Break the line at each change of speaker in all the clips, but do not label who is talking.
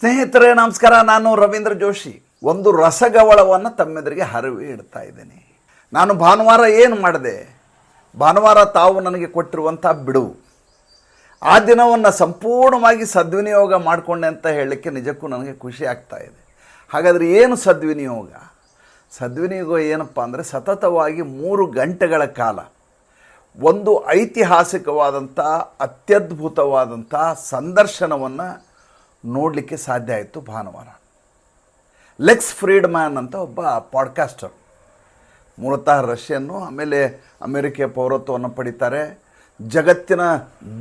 ಸ್ನೇಹಿತರೇ, ನಮಸ್ಕಾರ. ನಾನು ರವೀಂದ್ರ ಜೋಶಿ. ಒಂದು ರಸಗವಳವನ್ನು ತಮ್ಮೆದುರಿಗೆ ಹರವಿ ಇಡ್ತಾ ಇದ್ದೀನಿ. ನಾನು ಭಾನುವಾರ ಏನು ಮಾಡಿದೆ? ಭಾನುವಾರ ತಾವು ನನಗೆ ಕೊಟ್ಟಿರುವಂಥ ಬಿಡುವು ಆ ದಿನವನ್ನು ಸಂಪೂರ್ಣವಾಗಿ ಸದ್ವಿನಿಯೋಗ ಮಾಡಿಕೊಂಡೆ ಅಂತ ಹೇಳಲಿಕ್ಕೆ ನಿಜಕ್ಕೂ ನನಗೆ ಖುಷಿ ಆಗ್ತಾ ಇದೆ. ಹಾಗಾದರೆ ಏನು ಸದ್ವಿನಿಯೋಗ? ಸದ್ವಿನಿಯೋಗ ಏನಪ್ಪ ಅಂದರೆ ಸತತವಾಗಿ ಮೂರು ಗಂಟೆಗಳ ಕಾಲ ಒಂದು ಐತಿಹಾಸಿಕವಾದಂಥ, ಅತ್ಯದ್ಭುತವಾದಂಥ ಸಂದರ್ಶನವನ್ನು ನೋಡಲಿಕ್ಕೆ ಸಾಧ್ಯ ಆಯಿತು ಭಾನುವಾರ. ಲೆಕ್ಸ್ ಫ್ರೀಡ್ ಮ್ಯಾನ್ ಅಂತ ಒಬ್ಬ ಪಾಡ್ಕಾಸ್ಟರ್ ಮೂಲತಃ ರಷ್ಯನ್ನು, ಆಮೇಲೆ ಅಮೆರಿಕೆಯ ಪೌರತ್ವವನ್ನು ಪಡಿತಾರೆ. ಜಗತ್ತಿನ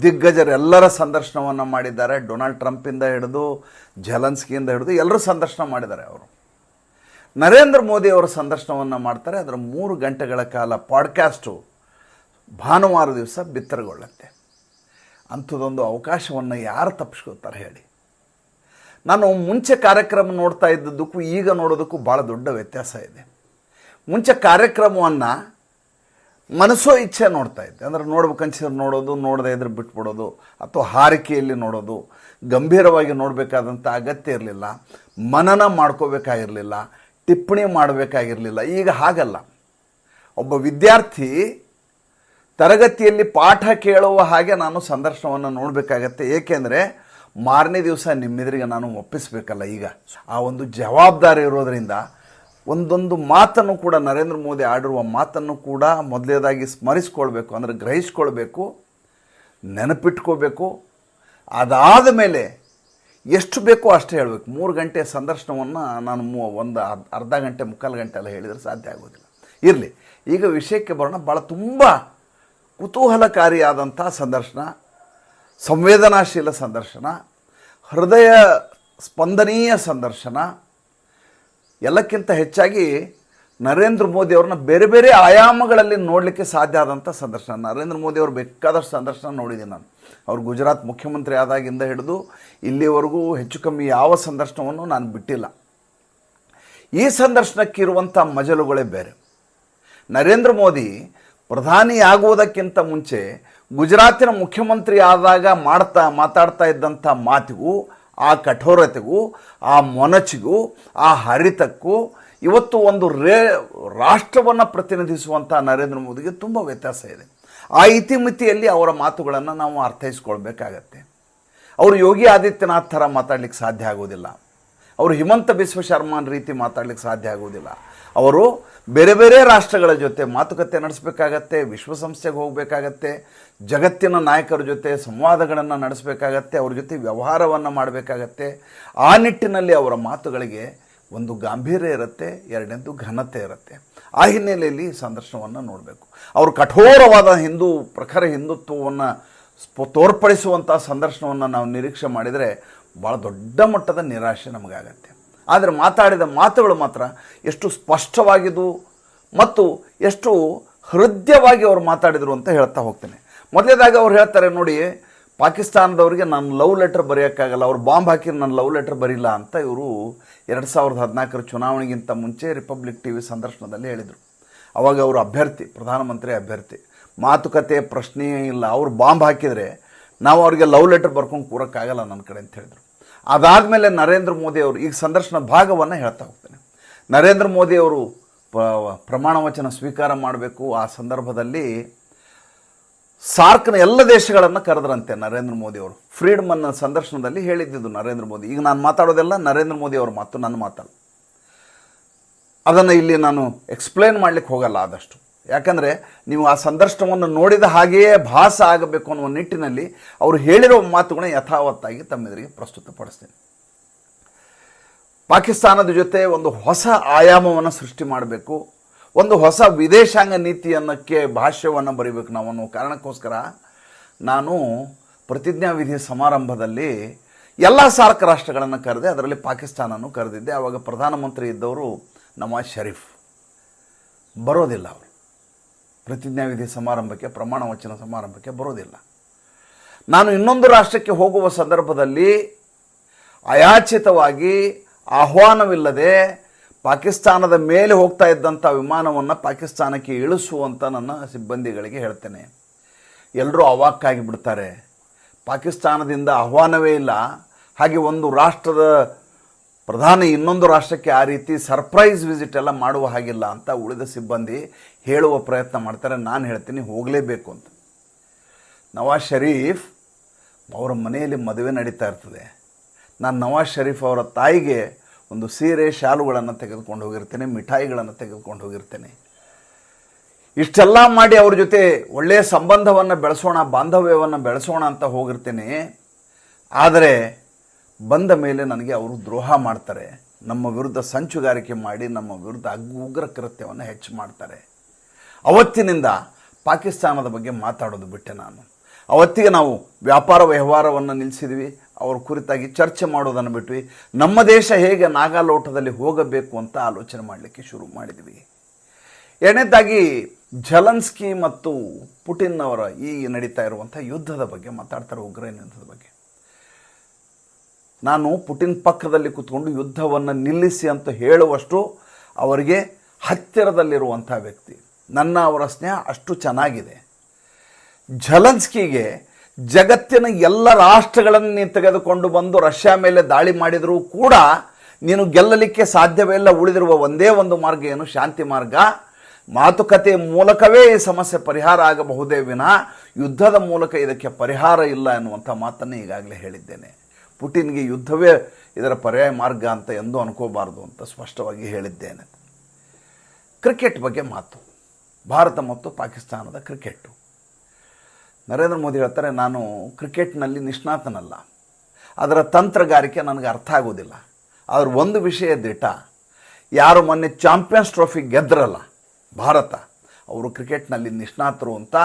ದಿಗ್ಗಜರೆಲ್ಲರ ಸಂದರ್ಶನವನ್ನು ಮಾಡಿದ್ದಾರೆ. ಡೊನಾಲ್ಡ್ ಟ್ರಂಪಿಂದ ಹಿಡಿದು ಜಲನ್ಸ್ಕಿಯಿಂದ ಹಿಡಿದು ಎಲ್ಲರೂ ಸಂದರ್ಶನ ಮಾಡಿದ್ದಾರೆ ಅವರು. ನರೇಂದ್ರ ಮೋದಿ ಅವರ ಸಂದರ್ಶನವನ್ನು ಮಾಡ್ತಾರೆ. ಅದರ ಮೂರು ಗಂಟೆಗಳ ಕಾಲ ಪಾಡ್ಕಾಸ್ಟು ಭಾನುವಾರ ದಿವಸ ಬಿತ್ತರಗೊಳ್ಳುತ್ತೆ. ಅಂಥದ್ದೊಂದು ಅವಕಾಶವನ್ನು ಯಾರು ತಪ್ಪಿಸ್ಕೋತಾರೆ ಹೇಳಿ. ನಾನು ಮುಂಚೆ ಕಾರ್ಯಕ್ರಮ ನೋಡ್ತಾ ಇದ್ದದ್ದಕ್ಕೂ ಈಗ ನೋಡೋದಕ್ಕೂ ಭಾಳ ದೊಡ್ಡ ವ್ಯತ್ಯಾಸ ಇದೆ. ಮುಂಚೆ ಕಾರ್ಯಕ್ರಮವನ್ನು ಮನಸ್ಸೋ ಇಚ್ಛೆ ನೋಡ್ತಾ ಇದ್ದೆ. ಅಂದರೆ ನೋಡ್ಬೇಕನ್ಸಿದ್ರೆ ನೋಡೋದು, ನೋಡದೆ ಇದ್ರೆ ಬಿಟ್ಬಿಡೋದು, ಅಥವಾ ಹಾರಿಕೆಯಲ್ಲಿ ನೋಡೋದು, ಗಂಭೀರವಾಗಿ ನೋಡಬೇಕಾದಂಥ ಅಗತ್ಯ ಇರಲಿಲ್ಲ. ಮನನ ಮಾಡ್ಕೋಬೇಕಾಗಿರಲಿಲ್ಲ, ಟಿಪ್ಪಣಿ ಮಾಡಬೇಕಾಗಿರಲಿಲ್ಲ. ಈಗ ಹಾಗಲ್ಲ. ಒಬ್ಬ ವಿದ್ಯಾರ್ಥಿ ತರಗತಿಯಲ್ಲಿ ಪಾಠ ಕೇಳುವ ಹಾಗೆ ನಾನು ಸಂದರ್ಶನವನ್ನು ನೋಡಬೇಕಾಗತ್ತೆ. ಏಕೆಂದರೆ ಮಾರನೇ ದಿವಸ ನಿಮ್ಮೆದುರಿಗೆ ನಾನು ಒಪ್ಪಿಸಬೇಕಲ್ಲ ಈಗ? ಆ ಒಂದು ಜವಾಬ್ದಾರಿ ಇರೋದರಿಂದ ಒಂದೊಂದು ಮಾತನ್ನು ಕೂಡ ನರೇಂದ್ರ ಮೋದಿ ಆಡಿರುವ ಮಾತನ್ನು ಕೂಡ ಮೊದಲೇದಾಗಿ ಸ್ಮರಿಸ್ಕೊಳ್ಬೇಕು, ಅಂದರೆ ಗ್ರಹಿಸ್ಕೊಳ್ಬೇಕು ನೆನಪಿಟ್ಕೋಬೇಕು ಅದಾದ ಮೇಲೆ ಎಷ್ಟು ಬೇಕೋ ಅಷ್ಟೇ ಹೇಳಬೇಕು. ಮೂರು ಗಂಟೆ ಸಂದರ್ಶನವನ್ನು ನಾನು ಮೂ ಒಂದು ಅರ್ಧ- ಗಂಟೆ, ಮುಕ್ಕಾಲು ಗಂಟೆ ಎಲ್ಲ ಹೇಳಿದರೆ ಸಾಧ್ಯ ಆಗೋದಿಲ್ಲ. ಇರಲಿ, ಈಗ ವಿಷಯಕ್ಕೆ ಬರೋಣ. ಭಾಳ ತುಂಬ ಕುತೂಹಲಕಾರಿಯಾದಂಥ ಸಂದರ್ಶನ. ಸಂವೇದನಾಶೀಲ ಸಂದರ್ಶನ, ಹೃದಯ ಸ್ಪಂದನೀಯ ಸಂದರ್ಶನ, ಎಲ್ಲಕ್ಕಿಂತ ಹೆಚ್ಚಾಗಿ ನರೇಂದ್ರ ಮೋದಿ ಅವ್ರನ್ನ ಬೇರೆ ಬೇರೆ ಆಯಾಮಗಳಲ್ಲಿ ನೋಡಲಿಕ್ಕೆ ಸಾಧ್ಯ ಆದಂಥ ಸಂದರ್ಶನ. ನರೇಂದ್ರ ಮೋದಿ ಅವರು ಬೇಕಾದಷ್ಟು ಸಂದರ್ಶನ ನೋಡಿದ್ದೀನಿ ನಾನು. ಅವ್ರು ಗುಜರಾತ್ ಮುಖ್ಯಮಂತ್ರಿ ಆದಾಗಿಂದ ಹಿಡಿದು ಇಲ್ಲಿವರೆಗೂ ಹೆಚ್ಚು ಕಮ್ಮಿ ಯಾವ ಸಂದರ್ಶನವನ್ನು ನಾನು ಬಿಟ್ಟಿಲ್ಲ. ಈ ಸಂದರ್ಶನಕ್ಕಿರುವಂಥ ಮಜಲುಗಳೇ ಬೇರೆ. ನರೇಂದ್ರ ಮೋದಿ ಪ್ರಧಾನಿಯಾಗುವುದಕ್ಕಿಂತ ಮುಂಚೆ ಗುಜರಾತಿನ ಮುಖ್ಯಮಂತ್ರಿ ಆದಾಗ ಮಾಡ್ತಾ, ಮಾತಾಡ್ತಾ ಇದ್ದಂಥ ಮಾತಿಗೂ, ಆ ಕಠೋರತೆಗೂ, ಆ ಮೊನಚಿಗೂ, ಆ ಹರಿತಕ್ಕೂ ಇವತ್ತು ಒಂದು ರೇ, ರಾಷ್ಟ್ರವನ್ನು ಪ್ರತಿನಿಧಿಸುವಂಥ ನರೇಂದ್ರ ಮೋದಿಗೆ ತುಂಬ ವ್ಯತ್ಯಾಸ ಇದೆ. ಆ ಇತಿಮಿತಿಯಲ್ಲಿ ಅವರ ಮಾತುಗಳನ್ನು ನಾವು ಅರ್ಥೈಸ್ಕೊಳ್ಬೇಕಾಗತ್ತೆ. ಅವರು ಯೋಗಿ ಆದಿತ್ಯನಾಥ್ ಥರ ಮಾತಾಡ್ಲಿಕ್ಕೆ ಸಾಧ್ಯ ಆಗೋದಿಲ್ಲ. ಅವರು ಹಿಮಂತ ಬಿಸ್ವ ಶರ್ಮಾನ್ ರೀತಿ ಮಾತಾಡ್ಲಿಕ್ಕೆ ಸಾಧ್ಯ ಆಗೋದಿಲ್ಲ. ಅವರು ಬೇರೆ ಬೇರೆ ರಾಷ್ಟ್ರಗಳ ಜೊತೆ ಮಾತುಕತೆ ನಡೆಸಬೇಕಾಗತ್ತೆ, ವಿಶ್ವಸಂಸ್ಥೆಗೆ ಹೋಗಬೇಕಾಗತ್ತೆ, ಜಗತ್ತಿನ ನಾಯಕರ ಜೊತೆ ಸಂವಾದಗಳನ್ನು ನಡೆಸಬೇಕಾಗತ್ತೆ, ಅವ್ರ ಜೊತೆ ವ್ಯವಹಾರವನ್ನು ಮಾಡಬೇಕಾಗತ್ತೆ. ಆ ನಿಟ್ಟಿನಲ್ಲಿ ಅವರ ಮಾತುಗಳಿಗೆ ಒಂದು ಗಾಂಭೀರ್ಯ ಇರುತ್ತೆ, ಎರಡನೇದು ಘನತೆ ಇರುತ್ತೆ. ಆ ಹಿನ್ನೆಲೆಯಲ್ಲಿ ಸಂದರ್ಶನವನ್ನು ನೋಡಬೇಕು. ಅವರು ಕಠೋರವಾದ ಹಿಂದೂ, ಪ್ರಖರ ಹಿಂದುತ್ವವನ್ನು ಸ್ಪ ತೋರ್ಪಡಿಸುವಂಥ ಸಂದರ್ಶನವನ್ನು ನಾವು ನಿರೀಕ್ಷೆ ಮಾಡಿದರೆ ಭಾಳ ದೊಡ್ಡ ಮಟ್ಟದ ನಿರಾಶೆ ನಮಗಾಗತ್ತೆ. ಆದರೆ ಮಾತಾಡಿದ ಮಾತುಗಳು ಮಾತ್ರ ಎಷ್ಟು ಸ್ಪಷ್ಟವಾಗಿದ್ದು ಮತ್ತು ಎಷ್ಟು ಹೃದಯವಾಗಿ ಅವರು ಮಾತಾಡಿದರು ಅಂತ ಹೇಳ್ತಾ ಹೋಗ್ತೇನೆ. ಮೊದಲೇದಾಗಿ ಅವ್ರು ಹೇಳ್ತಾರೆ, ನೋಡಿ, ಪಾಕಿಸ್ತಾನದವರಿಗೆ ನಾನು ಲವ್ ಲೆಟರ್ ಬರೆಯೋಕ್ಕಾಗಲ್ಲ, ಅವ್ರು ಬಾಂಬ್ ಹಾಕಿ ನಾನು ಲವ್ ಲೆಟರ್ ಬರೀಲ್ಲ ಅಂತ ಇವರು ಎರಡು ಸಾವಿರದ ಹದಿನಾಲ್ಕರ ಚುನಾವಣೆಗಿಂತ ಮುಂಚೆ ರಿಪಬ್ಲಿಕ್ ಟಿ ವಿ ಸಂದರ್ಶನದಲ್ಲಿ ಹೇಳಿದರು. ಅವಾಗ ಅವರು ಅಭ್ಯರ್ಥಿ, ಪ್ರಧಾನಮಂತ್ರಿ ಅಭ್ಯರ್ಥಿ. ಮಾತುಕತೆ ಪ್ರಶ್ನೆಯೇ ಇಲ್ಲ. ಅವ್ರು ಬಾಂಬ್ ಹಾಕಿದರೆ ನಾವು ಅವ್ರಿಗೆ ಲವ್ ಲೆಟರ್ ಬರ್ಕೊಂಡು ಕೂರೋಕ್ಕಾಗಲ್ಲ ನನ್ನ ಕಡೆ ಅಂತ ಹೇಳಿದರು. ಅದಾದಮೇಲೆ ನರೇಂದ್ರ ಮೋದಿ ಅವರು ಈಗ ಸಂದರ್ಶನ ಭಾಗವನ್ನು ಹೇಳ್ತಾ ಹೋಗ್ತೇನೆ. ನರೇಂದ್ರ ಮೋದಿ ಅವರು ಪ್ರಮಾಣ ವಚನ ಸ್ವೀಕಾರ ಮಾಡಬೇಕು. ಆ ಸಂದರ್ಭದಲ್ಲಿ ಸಾರ್ಕ್ನ ಎಲ್ಲ ದೇಶಗಳನ್ನು ಕರೆದ್ರಂತೆ ನರೇಂದ್ರ ಮೋದಿ ಅವರು. ಫ್ರೀಡಮ್ ಅನ್ನ ಸಂದರ್ಶನದಲ್ಲಿ ಹೇಳಿದ್ದಿದ್ದು ನರೇಂದ್ರ ಮೋದಿ. ಈಗ ನಾನು ಮಾತಾಡೋದೆಲ್ಲ ನರೇಂದ್ರ ಮೋದಿ ಅವರ ಮಾತು, ನನ್ನ ಮಾತಲ್ಲ. ಅದನ್ನು ಇಲ್ಲಿ ನಾನು ಎಕ್ಸ್ಪ್ಲೇನ್ ಮಾಡಲಿಕ್ಕೆ ಹೋಗಲ್ಲ ಆದಷ್ಟು. ಯಾಕಂದರೆ ನೀವು ಆ ಸಂದರ್ಶನವನ್ನು ನೋಡಿದ ಹಾಗೆಯೇ ಭಾಸ ಆಗಬೇಕು ಅನ್ನುವ ನಿಟ್ಟಿನಲ್ಲಿ ಅವರು ಹೇಳಿರೋ ಮಾತುಗಳನ್ನ ಯಥಾವತ್ತಾಗಿ ತಮ್ಮೆದುರಿಗೆ ಪ್ರಸ್ತುತಪಡಿಸ್ತೇನೆ. ಪಾಕಿಸ್ತಾನದ ಜೊತೆ ಒಂದು ಹೊಸ ಆಯಾಮವನ್ನು ಸೃಷ್ಟಿ ಮಾಡಬೇಕು, ಒಂದು ಹೊಸ ವಿದೇಶಾಂಗ ನೀತಿಯನ್ನಕ್ಕೆ ಭಾಷ್ಯವನ್ನು ಬರೀಬೇಕು ನಾವು ಅನ್ನೋ ಕಾರಣಕ್ಕೋಸ್ಕರ ನಾನು ಪ್ರತಿಜ್ಞಾವಿಧಿ ಸಮಾರಂಭದಲ್ಲಿ ಎಲ್ಲ ಸಾರ್ಕ್ ರಾಷ್ಟ್ರಗಳನ್ನು ಕರೆದೆ, ಅದರಲ್ಲಿ ಪಾಕಿಸ್ತಾನನೂ ಕರೆದಿದ್ದೆ. ಆವಾಗ ಪ್ರಧಾನಮಂತ್ರಿ ಇದ್ದವರು ನವಾಜ್ ಶರೀಫ್. ಬರೋದಿಲ್ಲ ಅವರು. ಪ್ರತಿಜ್ಞಾವಿಧಿ ಸಮಾರಂಭಕ್ಕೆ, ಪ್ರಮಾಣ ವಚನ ಸಮಾರಂಭಕ್ಕೆ ಬರೋದಿಲ್ಲ. ನಾನು ಇನ್ನೊಂದು ರಾಷ್ಟ್ರಕ್ಕೆ ಹೋಗುವ ಸಂದರ್ಭದಲ್ಲಿ ಅಯಾಚಿತವಾಗಿ ಆಹ್ವಾನವಿಲ್ಲದೆ ಪಾಕಿಸ್ತಾನದ ಮೇಲೆ ಹೋಗ್ತಾ ಇದ್ದಂಥ ವಿಮಾನವನ್ನು ಪಾಕಿಸ್ತಾನಕ್ಕೆ ಇಳಿಸುವಂತ ನನ್ನ ಸಿಬ್ಬಂದಿಗಳಿಗೆ ಹೇಳ್ತೇನೆ. ಎಲ್ಲರೂ ಅವಾಕ್ಕಾಗಿ ಬಿಡ್ತಾರೆ ಪಾಕಿಸ್ತಾನದಿಂದ ಆಹ್ವಾನವೇ ಇಲ್ಲ. ಹಾಗೆ ಒಂದು ರಾಷ್ಟ್ರದ ಪ್ರಧಾನಿ ಇನ್ನೊಂದು ರಾಷ್ಟ್ರಕ್ಕೆ ಆ ರೀತಿ ಸರ್ಪ್ರೈಸ್ ವಿಸಿಟ್ ಎಲ್ಲ ಮಾಡುವ ಹಾಗಿಲ್ಲ ಅಂತ ಉಳಿದ ಸಿಬ್ಬಂದಿ ಹೇಳುವ ಪ್ರಯತ್ನ ಮಾಡ್ತಾರೆ. ನಾನು ಹೇಳ್ತೀನಿ ಹೋಗಲೇಬೇಕು ಅಂತ. ನವಾಜ್ ಶರೀಫ್ ಅವರ ಮನೆಯಲ್ಲಿ ಮದುವೆ ನಡೀತಾ ಇರ್ತದೆ. ನಾನು ನವಾಜ್ ಶರೀಫ್ ಅವರ ತಾಯಿಗೆ ಒಂದು ಸೀರೆ, ಶಾಲುಗಳನ್ನು ತೆಗೆದುಕೊಂಡು ಹೋಗಿರ್ತೇನೆ, ಮಿಠಾಯಿಗಳನ್ನು ತೆಗೆದುಕೊಂಡು ಹೋಗಿರ್ತೇನೆ. ಇಷ್ಟೆಲ್ಲ ಮಾಡಿ ಅವ್ರ ಜೊತೆ ಒಳ್ಳೆಯ ಸಂಬಂಧವನ್ನು ಬೆಳೆಸೋಣ, ಬಾಂಧವ್ಯವನ್ನು ಬೆಳೆಸೋಣ ಅಂತ ಹೋಗಿರ್ತೇನೆ. ಆದರೆ ಬಂದ ಮೇಲೆ ನನಗೆ ಅವರು ದ್ರೋಹ ಮಾಡ್ತಾರೆ. ನಮ್ಮ ವಿರುದ್ಧ ಸಂಚುಗಾರಿಕೆ ಮಾಡಿ ನಮ್ಮ ವಿರುದ್ಧ ಉಗ್ರ ಕೃತ್ಯವನ್ನು ಹೆಚ್ಚು ಮಾಡ್ತಾರೆ. ಅವತ್ತಿನಿಂದ ಪಾಕಿಸ್ತಾನದ ಬಗ್ಗೆ ಮಾತಾಡೋದು ಬಿಟ್ಟೆ ನಾನು. ಅವತ್ತಿಗೆ ನಾವು ವ್ಯಾಪಾರ ವ್ಯವಹಾರವನ್ನು ನಿಲ್ಲಿಸಿದ್ವಿ ಅವ್ರ ಕುರಿತಾಗಿ ಚರ್ಚೆ ಮಾಡೋದನ್ನು ಬಿಟ್ವಿ. ನಮ್ಮ ದೇಶ ಹೇಗೆ ನಾಗಾಲೋಟದಲ್ಲಿ ಹೋಗಬೇಕು ಅಂತ ಆಲೋಚನೆ ಮಾಡಲಿಕ್ಕೆ ಶುರು ಮಾಡಿದ್ವಿ. ಎರಡನೇದಾಗಿ ಝಲನ್ಸ್ಕಿ ಮತ್ತು ಪುಟಿನ್ ಅವರ ಈ ನಡೀತಾ ಇರುವಂಥ ಯುದ್ಧದ ಬಗ್ಗೆ ಮಾತಾಡ್ತಾರೆ ಉಗ್ರ ಯುದ್ಧದ ಬಗ್ಗೆ. ನಾನು ಪುಟಿನ್ ಪಕ್ಕದಲ್ಲಿ ಕೂತ್ಕೊಂಡು ಯುದ್ಧವನ್ನು ನಿಲ್ಲಿಸಿ ಅಂತ ಹೇಳುವಷ್ಟು ಅವರಿಗೆ ಹತ್ತಿರದಲ್ಲಿರುವಂಥ ವ್ಯಕ್ತಿ. ನನ್ನ ಅವರ ಸ್ನೇಹ ಅಷ್ಟು ಚೆನ್ನಾಗಿದೆ. ಝಲನ್ಸ್ಕಿಗೆ ಜಗತ್ತಿನ ಎಲ್ಲ ರಾಷ್ಟ್ರಗಳನ್ನು ನೀನು ತೆಗೆದುಕೊಂಡು ಬಂದು ರಷ್ಯಾ ಮೇಲೆ ದಾಳಿ ಮಾಡಿದರೂ ಕೂಡ ನೀನು ಗೆಲ್ಲಲಿಕ್ಕೆ ಸಾಧ್ಯವೇ ಇಲ್ಲ, ಉಳಿದಿರುವ ಒಂದೇ ಒಂದು ಮಾರ್ಗ ಏನು? ಶಾಂತಿ ಮಾರ್ಗ. ಮಾತುಕತೆ ಮೂಲಕವೇ ಈ ಸಮಸ್ಯೆ ಪರಿಹಾರ ಆಗಬಹುದೇ ವಿನಃ ಯುದ್ಧದ ಮೂಲಕ ಇದಕ್ಕೆ ಪರಿಹಾರ ಇಲ್ಲ ಎನ್ನುವಂಥ ಮಾತನ್ನು ಈಗಾಗಲೇ ಹೇಳಿದ್ದೇನೆ. ಪುಟಿನ್ಗೆ ಯುದ್ಧವೇ ಇದರ ಪರ್ಯಾಯ ಮಾರ್ಗ ಅಂತ ಎಂದೂ ಅನ್ಕೋಬಾರ್ದು ಅಂತ ಸ್ಪಷ್ಟವಾಗಿ ಹೇಳಿದ್ದೇನೆ. ಕ್ರಿಕೆಟ್ ಬಗ್ಗೆ ಮಾತು. ಭಾರತ ಮತ್ತು ಪಾಕಿಸ್ತಾನದ ಕ್ರಿಕೆಟು. ನರೇಂದ್ರ ಮೋದಿ ಹೇಳ್ತಾರೆ, ನಾನು ಕ್ರಿಕೆಟ್ನಲ್ಲಿ ನಿಷ್ಣಾತನಲ್ಲ. ಅದರ ತಂತ್ರಗಾರಿಕೆ ನನಗೆ ಅರ್ಥ ಆಗೋದಿಲ್ಲ. ಆದ್ರೆ ಒಂದು ವಿಷಯ ದಿಟ, ಯಾರು ಮೊನ್ನೆ ಚಾಂಪಿಯನ್ಸ್ ಟ್ರೋಫಿ ಗೆದ್ರಲ್ಲ, ಭಾರತ, ಅವರು ಕ್ರಿಕೆಟ್ನಲ್ಲಿ ನಿಷ್ಣಾತರು ಅಂತ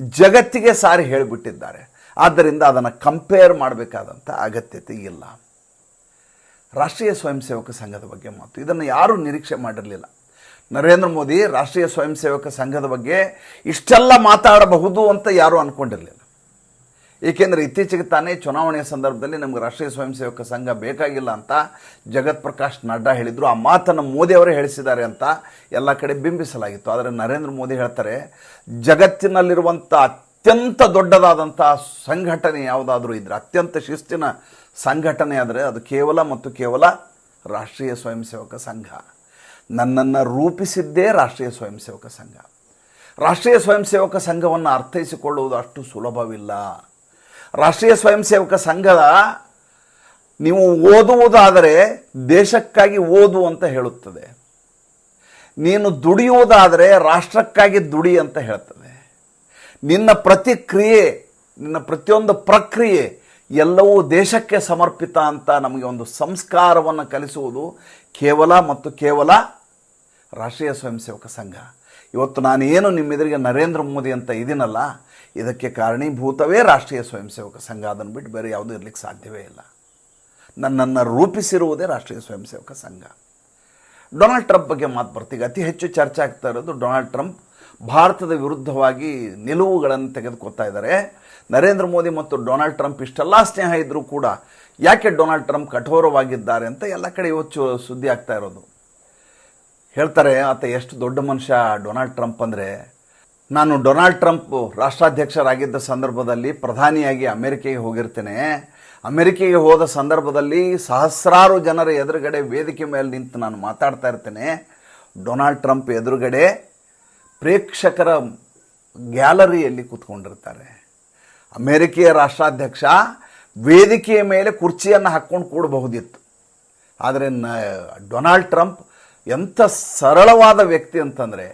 ಜಗತ್ತಿಗೆ ಸಾರಿ ಹೇಳಿಬಿಟ್ಟಿದ್ದಾರೆ. ಆದ್ದರಿಂದ ಅದನ್ನು ಕಂಪೇರ್ ಮಾಡಬೇಕಾದಂಥ ಅಗತ್ಯತೆ ಇಲ್ಲ. ರಾಷ್ಟ್ರೀಯ ಸ್ವಯಂ ಸೇವಕ ಸಂಘದ ಬಗ್ಗೆ ಮಾತು. ಇದನ್ನು ಯಾರೂ ನಿರೀಕ್ಷೆ ಮಾಡಿರಲಿಲ್ಲ. ನರೇಂದ್ರ ಮೋದಿ ರಾಷ್ಟ್ರೀಯ ಸ್ವಯಂ ಸೇವಕ ಸಂಘದ ಬಗ್ಗೆ ಇಷ್ಟೆಲ್ಲ ಮಾತಾಡಬಹುದು ಅಂತ ಯಾರೂ ಅಂದ್ಕೊಂಡಿರಲಿಲ್ಲ ಏಕೆಂದರೆ ಇತ್ತೀಚೆಗೆ ತಾನೇ ಚುನಾವಣೆಯ ಸಂದರ್ಭದಲ್ಲಿ ನಮಗೆ ರಾಷ್ಟ್ರೀಯ ಸ್ವಯಂ ಸೇವಕ ಸಂಘ ಬೇಕಾಗಿಲ್ಲ ಅಂತ ಜಗತ್ ಪ್ರಕಾಶ್ ನಡ್ಡಾ ಹೇಳಿದರು. ಆ ಮಾತನ್ನು ಮೋದಿಯವರೇ ಹೇಳಿಸಿದ್ದಾರೆ ಅಂತ ಎಲ್ಲ ಕಡೆ ಬಿಂಬಿಸಲಾಗಿತ್ತು. ಆದರೆ ನರೇಂದ್ರ ಮೋದಿ ಹೇಳ್ತಾರೆ ಜಗತ್ತಿನಲ್ಲಿರುವಂಥ ಅತ್ಯಂತ ದೊಡ್ಡದಾದಂತಹ ಸಂಘಟನೆ ಯಾವುದಾದ್ರೂ ಇದ್ದರೆ ಅತ್ಯಂತ ಶಿಸ್ತಿನ ಸಂಘಟನೆ ಆದರೆ ಅದು ಕೇವಲ ಮತ್ತು ಕೇವಲ ರಾಷ್ಟ್ರೀಯ ಸ್ವಯಂ ಸೇವಕ ಸಂಘ. ನನ್ನನ್ನು ರೂಪಿಸಿದ್ದೇ ರಾಷ್ಟ್ರೀಯ ಸ್ವಯಂ ಸೇವಕ ಸಂಘ. ರಾಷ್ಟ್ರೀಯ ಸ್ವಯಂ ಸೇವಕ ಸಂಘವನ್ನು ಅರ್ಥೈಸಿಕೊಳ್ಳುವುದು ಅಷ್ಟು ಸುಲಭವಿಲ್ಲ. ರಾಷ್ಟ್ರೀಯ ಸ್ವಯಂ ಸೇವಕ ಸಂಘದ ನೀವು ಓದುವುದಾದರೆ ದೇಶಕ್ಕಾಗಿ ಓದು ಅಂತ ಹೇಳುತ್ತದೆ. ನೀನು ದುಡಿಯುವುದಾದರೆ ರಾಷ್ಟ್ರಕ್ಕಾಗಿ ದುಡಿ ಅಂತ ಹೇಳ್ತದೆ. ನಿನ್ನ ಪ್ರತಿಕ್ರಿಯೆ, ನಿನ್ನ ಪ್ರತಿಯೊಂದು ಪ್ರಕ್ರಿಯೆ ಎಲ್ಲವೂ ದೇಶಕ್ಕೆ ಸಮರ್ಪಿತ ಅಂತ ನಮಗೆ ಒಂದು ಸಂಸ್ಕಾರವನ್ನು ಕಲಿಸುವುದು ಕೇವಲ ಮತ್ತು ಕೇವಲ ರಾಷ್ಟ್ರೀಯ ಸ್ವಯಂ ಸೇವಕ ಸಂಘ. ಇವತ್ತು ನಾನು ಏನು ನಿಮ್ಮೆದುರಿಗೆ ನರೇಂದ್ರ ಮೋದಿ ಅಂತ ಇದೀನಲ್ಲ ಇದಕ್ಕೆ ಕಾರಣೀಭೂತವೇ ರಾಷ್ಟ್ರೀಯ ಸ್ವಯಂ ಸೇವಕ ಸಂಘ. ಅದನ್ನು ಬಿಟ್ಟು ಬೇರೆ ಯಾವುದೂ ಇರಲಿಕ್ಕೆ ಸಾಧ್ಯವೇ ಇಲ್ಲ. ನನ್ನನ್ನು ರೂಪಿಸಿರುವುದೇ ರಾಷ್ಟ್ರೀಯ ಸ್ವಯಂ ಸೇವಕ ಸಂಘ. ಡೊನಾಲ್ಡ್ ಟ್ರಂಪ್ ಬಗ್ಗೆ ಮಾತು ಬರ್ತೀವಿ. ಅತಿ ಹೆಚ್ಚು ಚರ್ಚೆ ಆಗ್ತಾ ಇರೋದು ಡೊನಾಲ್ಡ್ ಟ್ರಂಪ್ ಭಾರತದ ವಿರುದ್ಧವಾಗಿ ನಿಲುವುಗಳನ್ನು ತೆಗೆದುಕೊತಾ ಇದ್ದಾರೆ. ನರೇಂದ್ರ ಮೋದಿ ಮತ್ತು ಡೊನಾಲ್ಡ್ ಟ್ರಂಪ್ ಇಷ್ಟೆಲ್ಲ ಸ್ನೇಹ ಇದ್ದರೂ ಕೂಡ ಯಾಕೆ ಡೊನಾಲ್ಡ್ ಟ್ರಂಪ್ ಕಠೋರವಾಗಿದ್ದಾರೆ ಅಂತ ಎಲ್ಲ ಕಡೆ ಇವತ್ತು ಸುದ್ದಿ ಆಗ್ತಾ ಇರೋದು. ಹೇಳ್ತಾರೆ, ಆತ ಎಷ್ಟು ದೊಡ್ಡ ಮನುಷ್ಯ ಡೊನಾಲ್ಡ್ ಟ್ರಂಪ್ ಅಂದರೆ. ನಾನು ಡೊನಾಲ್ಡ್ ಟ್ರಂಪ್ ರಾಷ್ಟ್ರಾಧ್ಯಕ್ಷರಾಗಿದ್ದ ಸಂದರ್ಭದಲ್ಲಿ ಪ್ರಧಾನಿಯಾಗಿ ಅಮೆರಿಕೆಗೆ ಹೋಗಿರ್ತೇನೆ. ಅಮೆರಿಕೆಗೆ ಹೋದ ಸಂದರ್ಭದಲ್ಲಿ ಸಹಸ್ರಾರು ಜನರ ಎದುರುಗಡೆ ವೇದಿಕೆ ಮೇಲೆ ನಿಂತು ನಾನು ಮಾತಾಡ್ತಾ ಇರ್ತೇನೆ. ಡೊನಾಲ್ಡ್ ಟ್ರಂಪ್ ಎದುರುಗಡೆ ಪ್ರೇಕ್ಷಕರ ಗ್ಯಾಲರಿಯಲ್ಲಿ ಕೂತ್ಕೊಂಡಿರ್ತಾರೆ. ಅಮೇರಿಕೆಯ ರಾಷ್ಟ್ರಾಧ್ಯಕ್ಷ ವೇದಿಕೆಯ ಮೇಲೆ ಕುರ್ಚಿಯನ್ನು ಹಾಕ್ಕೊಂಡು ಕೂಡಬಹುದಿತ್ತು. ಆದರೆ ನ, ಡೊನಾಲ್ಡ್ ಟ್ರಂಪ್ ಎಂಥ ಸರಳವಾದ ವ್ಯಕ್ತಿ ಅಂತಂದರೆ,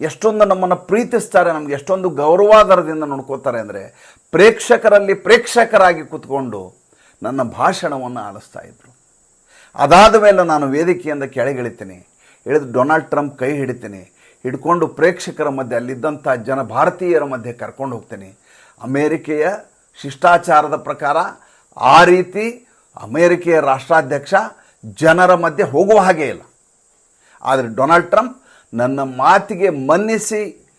ಎಷ್ಟೊಂದು ನಮ್ಮನ್ನು ಪ್ರೀತಿಸ್ತಾರೆ, ನಮಗೆ ಎಷ್ಟೊಂದು ಗೌರವಾಧಾರದಿಂದ ನೋಡ್ಕೋತಾರೆ ಅಂದರೆ, ಪ್ರೇಕ್ಷಕರಲ್ಲಿ ಪ್ರೇಕ್ಷಕರಾಗಿ ಕೂತ್ಕೊಂಡು ನನ್ನ ಭಾಷಣವನ್ನು ಆಲಿಸ್ತಾ ಇದ್ರು. ಅದಾದ ಮೇಲೆ ನಾನು ವೇದಿಕೆಯಿಂದ ಕೆಳಗಿಳಿತೀನಿ, ಇಳಿದು ಡೊನಾಲ್ಡ್ ಟ್ರಂಪ್ ಕೈ ಹಿಡಿತೀನಿ ಹಿಡ್ಕೊಂಡು ಪ್ರೇಕ್ಷಕರ ಮಧ್ಯೆ, ಅಲ್ಲಿದ್ದಂಥ ಜನ ಭಾರತೀಯರ ಮಧ್ಯೆ ಕರ್ಕೊಂಡು ಹೋಗ್ತೇನೆ. ಅಮೇರಿಕೆಯ ಶಿಷ್ಟಾಚಾರದ ಪ್ರಕಾರ ಆ ರೀತಿ ಅಮೇರಿಕೆಯ ರಾಷ್ಟ್ರಾಧ್ಯಕ್ಷ ಜನರ ಮಧ್ಯೆ ಹೋಗುವ ಹಾಗೆ ಇಲ್ಲ. ಆದರೆ ಡೊನಾಲ್ಡ್ ಟ್ರಂಪ್ ನನ್ನ ಮಾತಿಗೆ ಮನ್ನಿಸಿ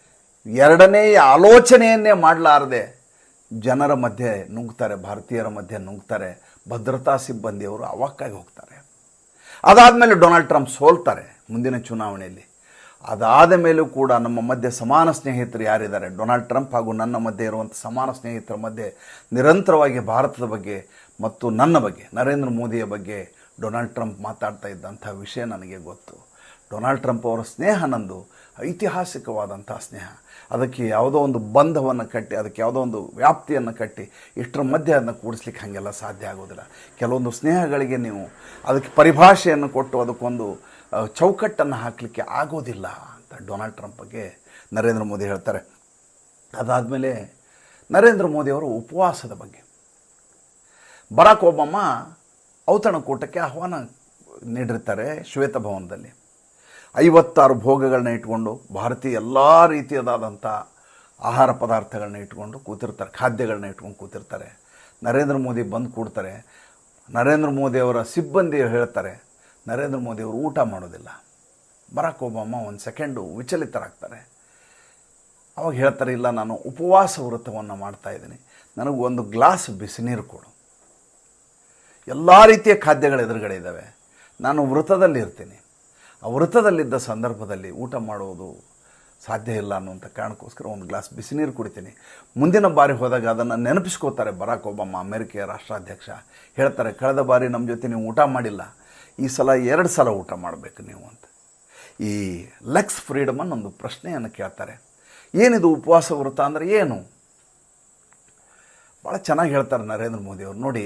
ಎರಡನೆಯ ಆಲೋಚನೆಯನ್ನೇ ಮಾಡಲಾರದೆ ಜನರ ಮಧ್ಯೆ ನುಗ್ತಾರೆ, ಭಾರತೀಯರ ಮಧ್ಯೆ ನುಗ್ತಾರೆ, ಭದ್ರತಾ ಸಿಬ್ಬಂದಿಯವರು ಅವಕ್ಕಾಗಿ ಹೋಗ್ತಾರೆ. ಅದಾದಮೇಲೆ ಡೊನಾಲ್ಡ್ ಟ್ರಂಪ್ ಸೋಲ್ತಾರೆ ಮುಂದಿನ ಚುನಾವಣೆಯಲ್ಲಿ. ಅದಾದ ಮೇಲೂ ಕೂಡ ನಮ್ಮ ಮಧ್ಯೆ ಸಮಾನ ಸ್ನೇಹಿತರು ಯಾರಿದ್ದಾರೆ? ಡೊನಾಲ್ಡ್ ಟ್ರಂಪ್ ಹಾಗೂ ನನ್ನ ಮಧ್ಯೆ ಇರುವಂಥ ಸಮಾನ ಸ್ನೇಹಿತರ ಮಧ್ಯೆ ನಿರಂತರವಾಗಿ ಭಾರತದ ಬಗ್ಗೆ ಮತ್ತು ನನ್ನ ಬಗ್ಗೆ, ನರೇಂದ್ರ ಮೋದಿಯ ಬಗ್ಗೆ ಡೊನಾಲ್ಡ್ ಟ್ರಂಪ್ ಮಾತಾಡ್ತಾ ಇದ್ದಂಥ ವಿಷಯ ನನಗೆ ಗೊತ್ತು. ಡೊನಾಲ್ಡ್ ಟ್ರಂಪ್ ಅವರ ಸ್ನೇಹ ನಂದು ಐತಿಹಾಸಿಕವಾದಂಥ ಸ್ನೇಹ. ಅದಕ್ಕೆ ಯಾವುದೋ ಒಂದು ಬಂಧವನ್ನು ಕಟ್ಟಿ, ಅದಕ್ಕೆ ಯಾವುದೋ ಒಂದು ವ್ಯಾಪ್ತಿಯನ್ನು ಕಟ್ಟಿ ಇಷ್ಟರ ಮಧ್ಯೆ ಅದನ್ನು ಕೂಡಿಸ್ಲಿಕ್ಕೆ ಹಾಗೆಲ್ಲ ಸಾಧ್ಯ ಆಗೋದಿಲ್ಲ. ಕೆಲವೊಂದು ಸ್ನೇಹಗಳಿಗೆ ನೀವು ಅದಕ್ಕೆ ಪರಿಭಾಷೆಯನ್ನು ಕೊಟ್ಟು ಅದಕ್ಕೊಂದು ಚೌಕಟ್ಟನ್ನು ಹಾಕಲಿಕ್ಕೆ ಆಗೋದಿಲ್ಲ ಅಂತ ಡೊನಾಲ್ಡ್ ಟ್ರಂಪ್ ಬಗ್ಗೆ ನರೇಂದ್ರ ಮೋದಿ ಹೇಳ್ತಾರೆ. ಅದಾದಮೇಲೆ ನರೇಂದ್ರ ಮೋದಿಯವರು ಉಪವಾಸದ ಬಗ್ಗೆ. ಬರಾಕ್ ಒಬಾಮ ಔತಣಕೂಟಕ್ಕೆ ಆಹ್ವಾನ ನೀಡಿರ್ತಾರೆ ಶ್ವೇತಭವನದಲ್ಲಿ ಐವತ್ತಾರು ಭೋಗಗಳನ್ನ ಇಟ್ಕೊಂಡು ಭಾರತೀಯ ಎಲ್ಲ ರೀತಿಯದಾದಂಥ ಆಹಾರ ಪದಾರ್ಥಗಳನ್ನ ಇಟ್ಕೊಂಡು ಕೂತಿರ್ತಾರೆ, ಖಾದ್ಯಗಳನ್ನ ಇಟ್ಕೊಂಡು ಕೂತಿರ್ತಾರೆ. ನರೇಂದ್ರ ಮೋದಿ ಬಂದು ಕೂಡ್ತಾರೆ. ನರೇಂದ್ರ ಮೋದಿಯವರ ಸಿಬ್ಬಂದಿ ಹೇಳ್ತಾರೆ ನರೇಂದ್ರ ಮೋದಿಯವರು ಊಟ ಮಾಡೋದಿಲ್ಲ. ಬರಾಕ್ ಒಬಾಮ ಒಂದು ಸೆಕೆಂಡು ವಿಚಲಿತರಾಗ್ತಾರೆ. ಅವಾಗ ಹೇಳ್ತಾರೆ, ಇಲ್ಲ, ನಾನು ಉಪವಾಸ ವ್ರತವನ್ನು ಮಾಡ್ತಾ ಇದ್ದೀನಿ. ನನಗೆ ಒಂದು ಗ್ಲಾಸ್ ಬಿಸಿನೀರು ಕೊಡು. ಎಲ್ಲ ರೀತಿಯ ಖಾದ್ಯಗಳು ಎದುರುಗಡೆ ಇದ್ದಾವೆ. ನಾನು ವೃತದಲ್ಲಿ ಇರ್ತೀನಿ. ಆ ವೃತದಲ್ಲಿದ್ದ ಸಂದರ್ಭದಲ್ಲಿ ಊಟ ಮಾಡುವುದು ಸಾಧ್ಯ ಇಲ್ಲ ಅನ್ನುವಂಥ ಕಾರಣಕ್ಕೋಸ್ಕರ ಒಂದು ಗ್ಲಾಸ್ ಬಿಸಿನೀರು ಕುಡಿತೀನಿ. ಮುಂದಿನ ಬಾರಿ ಹೋದಾಗ ಅದನ್ನು ನೆನಪಿಸ್ಕೋತಾರೆ ಬರಾಕ್ ಒಬಾಮ, ಅಮೆರಿಕೆಯ ರಾಷ್ಟ್ರಾಧ್ಯಕ್ಷ. ಹೇಳ್ತಾರೆ, ಕಳೆದ ಬಾರಿ ನಮ್ಮ ಜೊತೆ ನೀವು ಊಟ ಮಾಡಿಲ್ಲ. ಈ ಸಲ ಎರಡು ಸಲ ಊಟ ಮಾಡಬೇಕು ನೀವು ಅಂತ. ಈ ಲೆಕ್ಸ್ ಫ್ರೀಡಮ್ ಒಂದು ಪ್ರಶ್ನೆಯನ್ನು ಕೇಳ್ತಾರೆ. ಏನಿದು ಉಪವಾಸ ವೃತ್ತ ಅಂದರೆ ಏನು? ಭಾಳ ಚೆನ್ನಾಗಿ ಹೇಳ್ತಾರೆ ನರೇಂದ್ರ ಮೋದಿಯವರು ನೋಡಿ,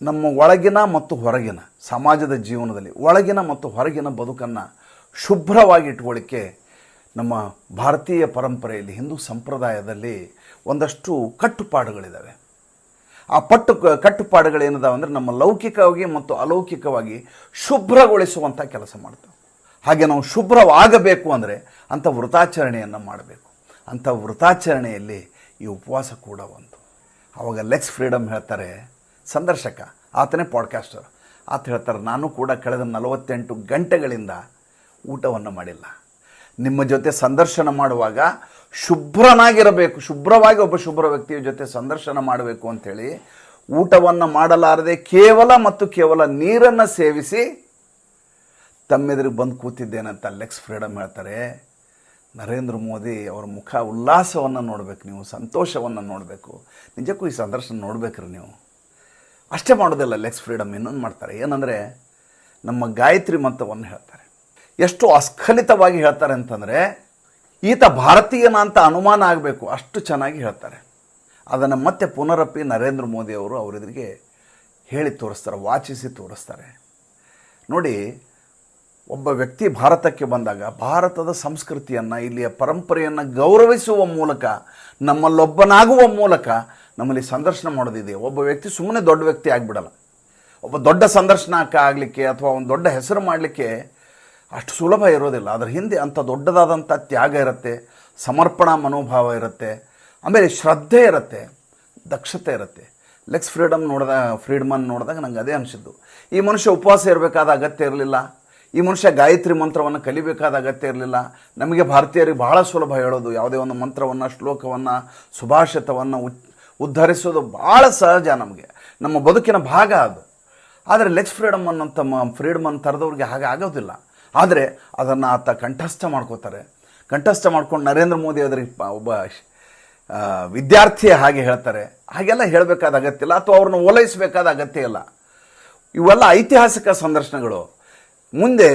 ನಮ್ಮ ಒಳಗಿನ ಮತ್ತು ಹೊರಗಿನ, ಸಮಾಜದ ಜೀವನದಲ್ಲಿ ಒಳಗಿನ ಮತ್ತು ಹೊರಗಿನ ಬದುಕನ್ನು ಶುಭ್ರವಾಗಿ ಇಟ್ಕೊಳ್ಳಿಕ್ಕೆ ನಮ್ಮ ಭಾರತೀಯ ಪರಂಪರೆಯಲ್ಲಿ ಹಿಂದೂ ಸಂಪ್ರದಾಯದಲ್ಲಿ ಒಂದಷ್ಟು ಕಟ್ಟುಪಾಡುಗಳಿದ್ದಾವೆ ಆ ಪಟ್ಟು ಕಟ್ಟುಪಾಡುಗಳೇನಿದಾವೆ ಅಂದರೆ ನಮ್ಮ ಲೌಕಿಕವಾಗಿ ಮತ್ತು ಅಲೌಕಿಕವಾಗಿ ಶುಭ್ರಗೊಳಿಸುವಂಥ ಕೆಲಸ ಮಾಡ್ತವೆ. ಹಾಗೆ ನಾವು ಶುಭ್ರವಾಗಬೇಕು ಅಂದರೆ ಅಂಥ ವೃತಾಚರಣೆಯನ್ನು ಮಾಡಬೇಕು. ಅಂಥ ವೃತಾಚರಣೆಯಲ್ಲಿ ಈ ಉಪವಾಸ ಕೂಡ ಒಂದು. ಆವಾಗ ಲೆಕ್ಸ್ ಫ್ರೀಡಮ್ ಹೇಳ್ತಾರೆ ಸಂದರ್ಶಕ, ಆತನೇ ಪಾಡ್ಕಾಸ್ಟರ್. ಆತ ಹೇಳ್ತಾರೆ, ನಾನು ಕೂಡ ಕಳೆದ ನಲವತ್ತೆಂಟು ಗಂಟೆಗಳಿಂದ ಊಟವನ್ನು ಮಾಡಿಲ್ಲ. ನಿಮ್ಮ ಜೊತೆ ಸಂದರ್ಶನ ಮಾಡುವಾಗ ಶುಭ್ರನಾಗಿರಬೇಕು, ಶುಭ್ರವಾಗಿ ಒಬ್ಬ ಶುಭ್ರ ವ್ಯಕ್ತಿಯ ಜೊತೆ ಸಂದರ್ಶನ ಮಾಡಬೇಕು ಅಂಥೇಳಿ ಊಟವನ್ನು ಮಾಡಲಾರದೆ ಕೇವಲ ಮತ್ತು ಕೇವಲ ನೀರನ್ನು ಸೇವಿಸಿ ತಮ್ಮೆದುರಿಗೆ ಬಂದು ಕೂತಿದ್ದೇನಂತ ಲೆಕ್ಸ್ ಫ್ರೀಡಮ್ ಹೇಳ್ತಾರೆ. ನರೇಂದ್ರ ಮೋದಿ ಅವರ ಮುಖ ಉಲ್ಲಾಸವನ್ನು ನೋಡಬೇಕು ನೀವು, ಸಂತೋಷವನ್ನು ನೋಡಬೇಕು. ನಿಜಕ್ಕೂ ಈ ಸಂದರ್ಶನ ನೋಡ್ಬೇಕ್ರಿ ನೀವು. ಅಷ್ಟೇ ಮಾಡೋದಿಲ್ಲ ಲೆಕ್ಸ್ ಫ್ರೀಡಮ್ ಇನ್ನೊಂದು ಮಾಡ್ತಾರೆ. ಏನಂದರೆ ನಮ್ಮ ಗಾಯತ್ರಿ ಮಂತ್ರವನ್ನು ಹೇಳ್ತಾರೆ. ಎಷ್ಟು ಅಸ್ಖಲಿತವಾಗಿ ಹೇಳ್ತಾರೆ ಅಂತಂದರೆ ಈತ ಭಾರತೀಯನ ಅಂತ ಅನುಮಾನ ಆಗಬೇಕು. ಅಷ್ಟು ಚೆನ್ನಾಗಿ ಹೇಳ್ತಾರೆ. ಅದನ್ನು ಮತ್ತೆ ಪುನರಪ್ಪಿ ನರೇಂದ್ರ ಮೋದಿ ಅವರು ಅವರೆದುರಿಗೆ ಹೇಳಿ ತೋರಿಸ್ತಾರೆ, ವಾಚಿಸಿ ತೋರಿಸ್ತಾರೆ. ನೋಡಿ, ಒಬ್ಬ ವ್ಯಕ್ತಿ ಭಾರತಕ್ಕೆ ಬಂದಾಗ, ಭಾರತದ ಸಂಸ್ಕೃತಿಯನ್ನು, ಇಲ್ಲಿಯ ಪರಂಪರೆಯನ್ನು ಗೌರವಿಸುವ ಮೂಲಕ, ನಮ್ಮಲ್ಲೊಬ್ಬನಾಗುವ ಮೂಲಕ ನಮ್ಮಲ್ಲಿ ಸಂದರ್ಶನ ಮಾಡೋದಿದೆ. ಒಬ್ಬ ವ್ಯಕ್ತಿ ಸುಮ್ಮನೆ ದೊಡ್ಡ ವ್ಯಕ್ತಿ ಆಗಿಬಿಡಲ್ಲ. ಒಬ್ಬ ದೊಡ್ಡ ಸಂದರ್ಶನಕ್ಕೆ ಆಗಲಿಕ್ಕೆ ಅಥವಾ ಒಂದು ದೊಡ್ಡ ಹೆಸರು ಮಾಡಲಿಕ್ಕೆ ಅಷ್ಟು ಸುಲಭ ಇರೋದಿಲ್ಲ. ಅದರ ಹಿಂದೆ ಅಂಥ ದೊಡ್ಡದಾದಂಥ ತ್ಯಾಗ ಇರುತ್ತೆ, ಸಮರ್ಪಣಾ ಮನೋಭಾವ ಇರುತ್ತೆ, ಆಮೇಲೆ ಶ್ರದ್ಧೆ ಇರುತ್ತೆ, ದಕ್ಷತೆ ಇರುತ್ತೆ. ಲೆಕ್ಸ್ ಫ್ರೀಡಮ್ ನೋಡಿದಾಗ ಫ್ರೀಡಮನ್ ನೋಡಿದಾಗ ನಂಗೆ ಅದೇ ಅನಿಸಿದ್ದು. ಈ ಮನುಷ್ಯ ಉಪವಾಸ ಇರಬೇಕಾದ ಅಗತ್ಯ ಇರಲಿಲ್ಲ. ಈ ಮನುಷ್ಯ ಗಾಯತ್ರಿ ಮಂತ್ರವನ್ನು ಕಲಿಬೇಕಾದ ಅಗತ್ಯ ಇರಲಿಲ್ಲ. ನಮಗೆ ಭಾರತೀಯರಿಗೆ ಬಹಳ ಸುಲಭ ಹೇಳೋದು, ಯಾವುದೇ ಒಂದು ಮಂತ್ರವನ್ನು, ಶ್ಲೋಕವನ್ನು, ಸುಭಾಷಿತವನ್ನು ಉದ್ಧರಿಸೋದು ಭಾಳ ಸಹಜ ನಮಗೆ. ನಮ್ಮ ಬದುಕಿನ ಭಾಗ ಅದು. ಆದರೆ ಲೆಕ್ಸ್ ಫ್ರೀಡಮ್ ಅನ್ನೋಂಥ ಮ ಫ್ರೀಡಮನ್ ಥರದವ್ರಿಗೆ ಹಾಗೆ ಆಗೋದಿಲ್ಲ. ಆದರೆ ಅದನ್ನು ಆತ ಕಂಠಸ್ಥ ಮಾಡ್ಕೋತಾರೆ. ಕಂಠಸ್ಥ ಮಾಡ್ಕೊಂಡು ನರೇಂದ್ರ ಮೋದಿ ಅದರಿಗೆ ಒಬ್ಬ ವಿದ್ಯಾರ್ಥಿ ಹಾಗೆ ಹೇಳ್ತಾರೆ. ಹಾಗೆಲ್ಲ ಹೇಳಬೇಕಾದ ಅಗತ್ಯ ಇಲ್ಲ, ಅಥವಾ ಅವ್ರನ್ನ ಓಲೈಸಬೇಕಾದ ಅಗತ್ಯ ಇಲ್ಲ. ಇವೆಲ್ಲ ಐತಿಹಾಸಿಕ ಸಂದರ್ಶನಗಳು. ಮುಂದೆ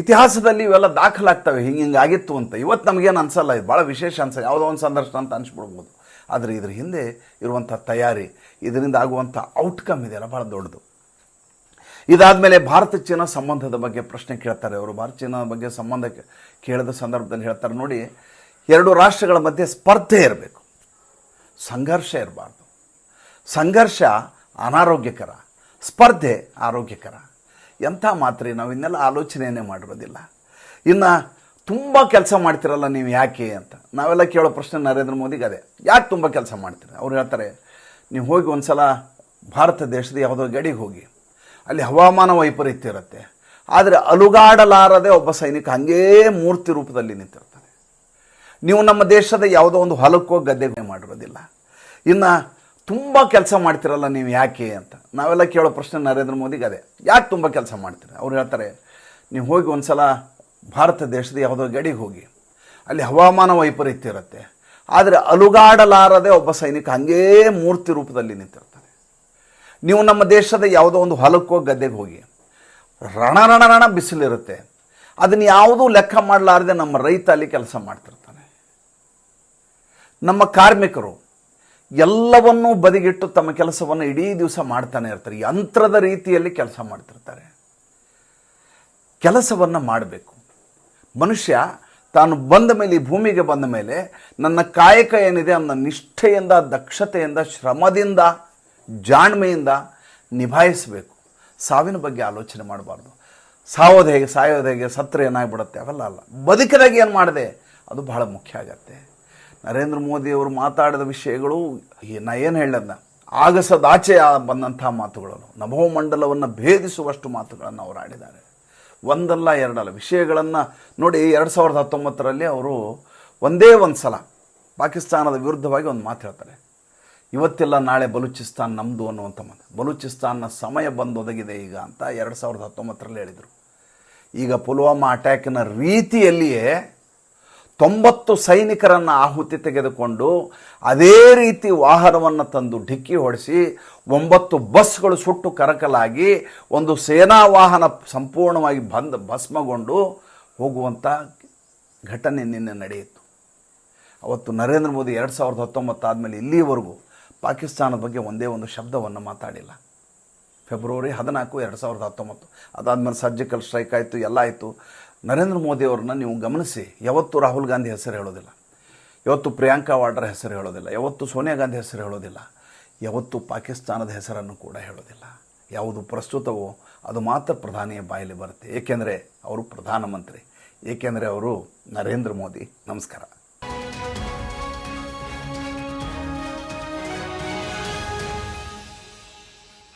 ಇತಿಹಾಸದಲ್ಲಿ ಇವೆಲ್ಲ ದಾಖಲಾಗ್ತವೆ, ಹಿಂಗೆ ಹಿಂಗೆ ಆಗಿತ್ತು ಅಂತ. ಇವತ್ತು ನಮಗೇನು ಅನಿಸಲ್ಲ, ಇದು ಭಾಳ ವಿಶೇಷ ಅನ್ಸ, ಯಾವುದೋ ಒಂದು ಸಂದರ್ಶನ ಅಂತ ಅನಿಸ್ಬಿಡ್ಬೋದು. ಆದರೆ ಇದ್ರ ಹಿಂದೆ ಇರುವಂಥ ತಯಾರಿ, ಇದರಿಂದ ಆಗುವಂಥ ಔಟ್ಕಮ್ ಇದೆಯಲ್ಲ ಭಾಳ ದೊಡ್ಡದು. ಇದಾದಮೇಲೆ ಭಾರತ ಚೀನಾ ಸಂಬಂಧದ ಬಗ್ಗೆ ಪ್ರಶ್ನೆ ಕೇಳ್ತಾರೆ ಅವರು. ಭಾರತ ಚೀನಾ ಬಗ್ಗೆ ಸಂಬಂಧ ಕೇಳಿದ ಸಂದರ್ಭದಲ್ಲಿ ಹೇಳ್ತಾರೆ, ನೋಡಿ, ಎರಡು ರಾಷ್ಟ್ರಗಳ ಮಧ್ಯೆ ಸ್ಪರ್ಧೆ ಇರಬೇಕು. ಸಂಘರ್ಷ ಇರಬಾರ್ದು. ಸಂಘರ್ಷ ಅನಾರೋಗ್ಯಕರ, ಸ್ಪರ್ಧೆ ಆರೋಗ್ಯಕರ. ಎಂಥ ಮಾತ್ರೆ ನಾವು ಇನ್ನೆಲ್ಲ ಆಲೋಚನೆಯೇ ಮಾಡಿರೋದಿಲ್ಲ. ಇನ್ನು ತುಂಬ ಕೆಲಸ ಮಾಡ್ತಿರಲ್ಲ ನೀವು ಯಾಕೆ ಅಂತ. ನಾವೆಲ್ಲ ಕೇಳೋ ಪ್ರಶ್ನೆ ನರೇಂದ್ರ ಮೋದಿಗೆ ಅದೇ. ಯಾಕೆ ತುಂಬ ಕೆಲಸ ಮಾಡ್ತೀರಿ? ಅವ್ರು ಹೇಳ್ತಾರೆ, ನೀವು ಹೋಗಿ ಒಂದು ಸಲ ಭಾರತ ದೇಶದ ಯಾವುದೋ ಗಡಿಗೆ ಹೋಗಿ. ಅಲ್ಲಿ ಹವಾಮಾನ ವೈಪರೀತ್ಯ ಇರುತ್ತೆ. ಆದರೆ ಅಲುಗಾಡಲಾರದೆ ಒಬ್ಬ ಸೈನಿಕ ಹಾಗೇ ಮೂರ್ತಿ ರೂಪದಲ್ಲಿ ನಿಂತಿರ್ತಾನೆ. ನೀವು ನಮ್ಮ ದೇಶದ ಯಾವುದೋ ಒಂದು ಹೊಲಕ್ಕೋ ಗದ್ದೆಗೆ ಮಾಡಿರೋದಿಲ್ಲ. ಇನ್ನು ತುಂಬ ಕೆಲಸ ಮಾಡ್ತಿರಲ್ಲ ನೀವು ಯಾಕೆ ಅಂತ. ನಾವೆಲ್ಲ ಕೇಳೋ ಪ್ರಶ್ನೆ ನರೇಂದ್ರ ಮೋದಿಗೆ ಅದೇ. ಯಾಕೆ ತುಂಬ ಕೆಲಸ ಮಾಡ್ತೀರಿ? ಅವ್ರು ಹೇಳ್ತಾರೆ, ನೀವು ಹೋಗಿ ಒಂದು ಸಲ ಭಾರತ ದೇಶದ ಯಾವುದೋ ಗಡಿಗೆ ಹೋಗಿ. ಅಲ್ಲಿ ಹವಾಮಾನ ವೈಪರೀತ್ಯ ಇರುತ್ತೆ. ಆದರೆ ಅಲುಗಾಡಲಾರದೆ ಒಬ್ಬ ಸೈನಿಕ ಹಾಗೇ ಮೂರ್ತಿ ರೂಪದಲ್ಲಿ ನಿಂತಿರ್ತಾನೆ. ನೀವು ನಮ್ಮ ದೇಶದ ಯಾವುದೋ ಒಂದು ಹೊಲಕ್ಕೋ ಗದ್ದೆಗೆ ಹೋಗಿ, ರಣ ರಣ ರಣ ಬಿಸಿಲಿರುತ್ತೆ. ಅದನ್ನು ಯಾವುದೂ ಲೆಕ್ಕ ಮಾಡಲಾರದೆ ನಮ್ಮ ರೈತ ಅಲ್ಲಿ ಕೆಲಸ ಮಾಡ್ತಿರ್ತಾನೆ. ನಮ್ಮ ಕಾರ್ಮಿಕರು ಎಲ್ಲವನ್ನೂ ಬದಿಗಿಟ್ಟು ತಮ್ಮ ಕೆಲಸವನ್ನು ಇಡೀ ದಿವಸ ಮಾಡ್ತಾನೆ ಇರ್ತಾರೆ. ಯಂತ್ರದ ರೀತಿಯಲ್ಲಿ ಕೆಲಸ ಮಾಡ್ತಿರ್ತಾರೆ. ಕೆಲಸವನ್ನು ಮಾಡಬೇಕು. ಮನುಷ್ಯ ತಾನು ಬಂದ ಮೇಲೆ, ಈ ಭೂಮಿಗೆ ಬಂದ ಮೇಲೆ ನನ್ನ ಕಾಯಕ ಏನಿದೆ ಅದನ್ನ ನಿಷ್ಠೆಯಿಂದ, ದಕ್ಷತೆಯಿಂದ, ಶ್ರಮದಿಂದ ಜಾಣ್ಮೆಯಿಂದ ನಿಭಾಯಿಸಬೇಕು. ಸಾವಿನ ಬಗ್ಗೆ ಆಲೋಚನೆ ಮಾಡಬಾರ್ದು. ಸಾಯೋದು ಹೇಗೆ ಸಾಯೋದು ಹೇಗೆ, ಸತ್ರ ಏನಾಗ್ಬಿಡುತ್ತೆ ಅವೆಲ್ಲ ಅಲ್ಲ. ಬದುಕಿದಾಗ ಏನು ಮಾಡಿದೆ? ಅದು ಬಹಳ ಮುಖ್ಯ ಆಗತ್ತೆ. ನರೇಂದ್ರ ಮೋದಿಯವರು ಮಾತಾಡಿದ ವಿಷಯಗಳು ನಾ ಏನು ಹೇಳದ್ನ? ಆಗಸದಾಚೆ ಬಂದಂಥ ಮಾತುಗಳನ್ನು ನಭೋಮಂಡಲವನ್ನು ಭೇದಿಸುವಷ್ಟು ಮಾತುಗಳನ್ನು ಅವರು ಆಡಿದ್ದಾರೆ. ಒಂದಲ್ಲ ಎರಡಲ್ಲ. ವಿಷಯಗಳನ್ನು ನೋಡಿ, ಎರಡು ಸಾವಿರದ ಹತ್ತೊಂಬತ್ತರಲ್ಲಿ ಅವರು ಒಂದೇ ಒಂದು ಸಲ ಪಾಕಿಸ್ತಾನದ ವಿರುದ್ಧವಾಗಿ ಒಂದು ಮಾತು ಹೇಳ್ತಾರೆ. ಇವತ್ತೆಲ್ಲ ನಾಳೆ ಬಲೂಚಿಸ್ತಾನ್ ನಮ್ಮದು ಅನ್ನುವಂಥ ಮಾತು ಬಲೂಚಿಸ್ತಾನ್ನ ಸಮಯ ಬಂದೊದಗಿದೆ ಈಗ ಅಂತ ಎರಡು ಸಾವಿರದ ಹತ್ತೊಂಬತ್ತರಲ್ಲಿ ಹೇಳಿದರು. ಈಗ ಪುಲ್ವಾಮಾ ಅಟ್ಯಾಕಿನ ರೀತಿಯಲ್ಲಿಯೇ ತೊಂಬತ್ತು ಸೈನಿಕರನ್ನು ಆಹುತಿ ತೆಗೆದುಕೊಂಡು ಅದೇ ರೀತಿ ವಾಹನವನ್ನು ತಂದು ಢಿಕ್ಕಿ ಹೊಡೆಸಿ ಒಂಬತ್ತು ಬಸ್ಗಳು ಸುಟ್ಟು ಕರಕಲಾಗಿ ಒಂದು ಸೇನಾ ವಾಹನ ಸಂಪೂರ್ಣವಾಗಿ ಬಂದ್ ಭಸ್ಮಗೊಂಡು ಹೋಗುವಂಥ ಘಟನೆ ನಿನ್ನೆ ನಡೆಯಿತು. ಅವತ್ತು ನರೇಂದ್ರ ಮೋದಿ ಎರಡು ಸಾವಿರದ ಹತ್ತೊಂಬತ್ತು ಆದಮೇಲೆ ಇಲ್ಲಿವರೆಗೂ ಪಾಕಿಸ್ತಾನದ ಬಗ್ಗೆ ಒಂದೇ ಒಂದು ಶಬ್ದವನ್ನು ಮಾತಾಡಿಲ್ಲ. ಫೆಬ್ರವರಿ ಹದಿನಾಲ್ಕು, ಎರಡು ಸಾವಿರದ ಹತ್ತೊಂಬತ್ತು. ಅದಾದಮೇಲೆ ಸರ್ಜಿಕಲ್ ಸ್ಟ್ರೈಕ್ ಆಯಿತು, ಎಲ್ಲ ಆಯಿತು. ನರೇಂದ್ರ ಮೋದಿ ಅವ್ರನ್ನ ನೀವು ಗಮನಿಸಿ, ಯಾವತ್ತು ರಾಹುಲ್ ಗಾಂಧಿ ಹೆಸರು ಹೇಳೋದಿಲ್ಲ. ಯಾವತ್ತು ಪ್ರಿಯಾಂಕಾ ವಾಡ್ರ ಹೆಸರು ಹೇಳೋದಿಲ್ಲ. ಯಾವತ್ತು ಸೋನಿಯಾ ಗಾಂಧಿ ಹೆಸರು ಹೇಳೋದಿಲ್ಲ. ಯಾವತ್ತು ಪಾಕಿಸ್ತಾನದ ಹೆಸರನ್ನು ಕೂಡ ಹೇಳೋದಿಲ್ಲ. ಯಾವುದು ಪ್ರಸ್ತುತವೋ, ಅದು ಮಾತ್ರ ಪ್ರಧಾನಿಯ ಬಾಯಲ್ಲಿ ಬರುತ್ತೆ. ಏಕೆಂದರೆ ಅವರು ಪ್ರಧಾನಮಂತ್ರಿ. ಏಕೆಂದರೆ ಅವರು ನರೇಂದ್ರ ಮೋದಿ. ನಮಸ್ಕಾರ.